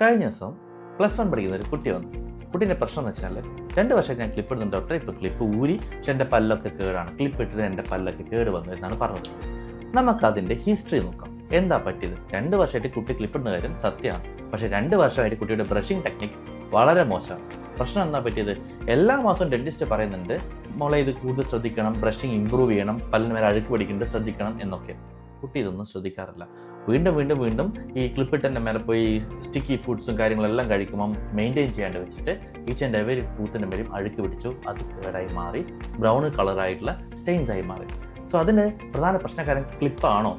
കഴിഞ്ഞ ദിവസം plus one പഠിക്കുന്ന ഒരു കുട്ടി വന്നു. കുട്ടീന്റെ പ്രശ്നം എന്ന് വെച്ചാൽ രണ്ട് വർഷമായിട്ട് ഞാൻ ക്ലിപ്പ് ഇടുന്നുണ്ട് ഡോക്ടറെ ഇപ്പോൾ ക്ലിപ്പ് ഊരി പക്ഷെ എന്റെ പല്ലൊക്കെ കേടാണ്. ക്ലിപ്പ് ഇട്ടിട്ട് എന്റെ പല്ലൊക്കെ കേട് വന്നു എന്നാണ് പറഞ്ഞത്. നമുക്കതിന്റെ ഹിസ്റ്ററി നോക്കാം. എന്താ പറ്റിയത്? രണ്ട് വർഷമായിട്ട് കുട്ടി ക്ലിപ്പ് ഇടുന്ന കാര്യം സത്യമാണ്. പക്ഷേ രണ്ട് വർഷമായിട്ട് കുട്ടിയുടെ ബ്രഷിംഗ് ടെക്നിക് വളരെ മോശമാണ്. പ്രശ്നം എന്താ പറ്റിയത്? എല്ലാ മാസവും ഡെന്റിസ്റ്റ് പറയുന്നുണ്ട് മോളെ ഇത് കൂടുതൽ ശ്രദ്ധിക്കണം ബ്രഷിംഗ് ഇമ്പ്രൂവ് ചെയ്യണം പല്ലിന് മേലെ അഴുക്ക് പിടിക്കുന്നുണ്ട് ശ്രദ്ധിക്കണം എന്നൊക്കെ. കുട്ടി ഇതൊന്നും ശ്രദ്ധിക്കാറില്ല. വീണ്ടും വീണ്ടും വീണ്ടും ഈ ക്ലിപ്പിട്ടന്റെ മേലെ പോയി സ്റ്റിക്കി ഫുഡ്സും കാര്യങ്ങളെല്ലാം കഴിക്കുമ്പം മെയിന്റെയിൻ ചെയ്യാണ്ട് വെച്ചിട്ട് ഈച്ച് ആൻഡ് എവരി ടൂത്തിന്റെ മേലും അഴുക്ക് പിടിച്ചു. അത് കേടായി മാറി. ബ്രൗൺ കളറായിട്ടുള്ള സ്റ്റെയിൻസ് ആയി മാറി. സോ അതിന് പ്രധാന പ്രശ്നക്കാരൻ ക്ലിപ്പാണോ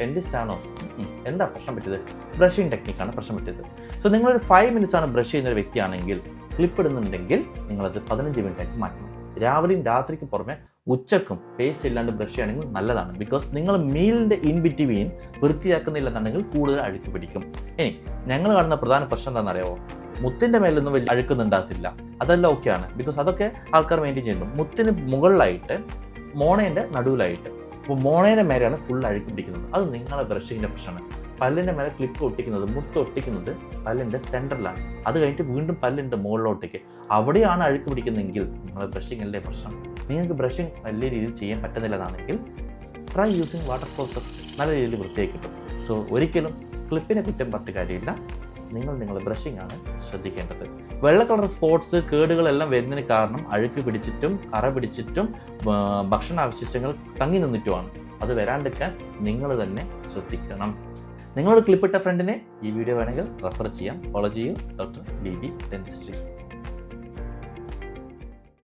ഡെന്റിസ്റ്റ് ആണോ? എന്താ പ്രശ്നം പറ്റിയത്? ബ്രഷിങ് ടെക്നിക്കാണ് പ്രശ്നം പറ്റിയത്. സോ നിങ്ങളൊരു ഫൈവ് മിനിറ്റ്സ് ആണ് ബ്രഷ് ചെയ്യുന്ന ഒരു വ്യക്തിയാണെങ്കിൽ ക്ലിപ്പ് ഇടുന്നുണ്ടെങ്കിൽ നിങ്ങളത് പതിനഞ്ച് മിനിറ്റ് മാറ്റി രാവിലെയും രാത്രിക്കും പുറമെ ഉച്ചക്കും പേസ്റ്റ് ഇല്ലാണ്ട് ബ്രഷ് ചെയ്യണമെങ്കിൽ നല്ലതാണ്. ബിക്കോസ് നിങ്ങൾ മീലിന്റെ ഇൻ ബിറ്റ്വീൻ വൃത്തിയാക്കുന്നില്ലെന്നുണ്ടെങ്കിൽ കൂടുതൽ അഴുക്ക് പിടിക്കും. ഇനി ഞങ്ങൾ കാണുന്ന പ്രധാന പ്രശ്നം എന്താണെന്നറിയാമോ മുത്തിന്റെ മേലൊന്നും വലിയ അഴുക്കുന്നുണ്ടാകത്തില്ല. അതെല്ലാം ഓക്കെയാണ് ബിക്കോസ് അതൊക്കെ ആൾക്കാർ മെയിന്റെയിൻ ചെയ്യുന്നു മുത്തിന് മുകളിലായിട്ട് മോണേന്റെ നടുവിലായിട്ട്. അപ്പോൾ മോണേന്റെ മേലെയാണ് ഫുൾ അഴുക്ക് പിടിക്കുന്നത്. അത് നിങ്ങളുടെ ബ്രഷിങ്ങിന്റെ പ്രശ്നമാണ്. പല്ലിന്റെ മേലെ ക്ലിപ്പ് ഒട്ടിക്കുന്നത് മുത്ത് ഒട്ടിക്കുന്നത് പല്ലിന്റെ സെന്ററിലാണ് അത് കഴിഞ്ഞിട്ട് വീണ്ടും പല്ലിന്റെ മുകളിലോട്ടേക്ക്. അവിടെയാണ് അഴുക്ക് പിടിക്കുന്നതെങ്കിൽ നിങ്ങൾ അല്ലേ പ്രശ്നം? നിങ്ങൾക്ക് ബ്രഷിംഗ് വലിയ രീതിയിൽ ചെയ്യാൻ പറ്റുന്നില്ലെന്നാണെങ്കിൽ ട്രൈ യൂസിങ് വാട്ടർ ക്ലോസർ നല്ല രീതിയിൽ വൃത്തിയായി സോ ഒരിക്കലും ക്ലിപ്പിനെ കുറ്റം പറഞ്ഞിട്ട് കാര്യമില്ല. നിങ്ങൾ നിങ്ങളുടെ ബ്രഷിംഗ് ആണ് ശ്രദ്ധിക്കേണ്ടത്. വെള്ള കളർ സ്പോട്സ് കേടുകളെല്ലാം വരുന്നതിന് കാരണം അഴുക്ക് പിടിച്ചിട്ടും കറ പിടിച്ചിട്ടും ഭക്ഷണ ഭക്ഷണാവശിഷ്ടങ്ങൾ തങ്ങി നിന്നിട്ടുമാണ്. അത് വരാണ്ടിരിക്കാൻ നിങ്ങൾ തന്നെ ശ്രദ്ധിക്കണം. നിങ്ങളോട് ക്ലിപ്പിട്ട ഫ്രണ്ടിനെ ഈ വീഡിയോ വേണമെങ്കിൽ റെഫർ ചെയ്യാം ഫോളോ ചെയ്യൂ. Doctor B B dentistry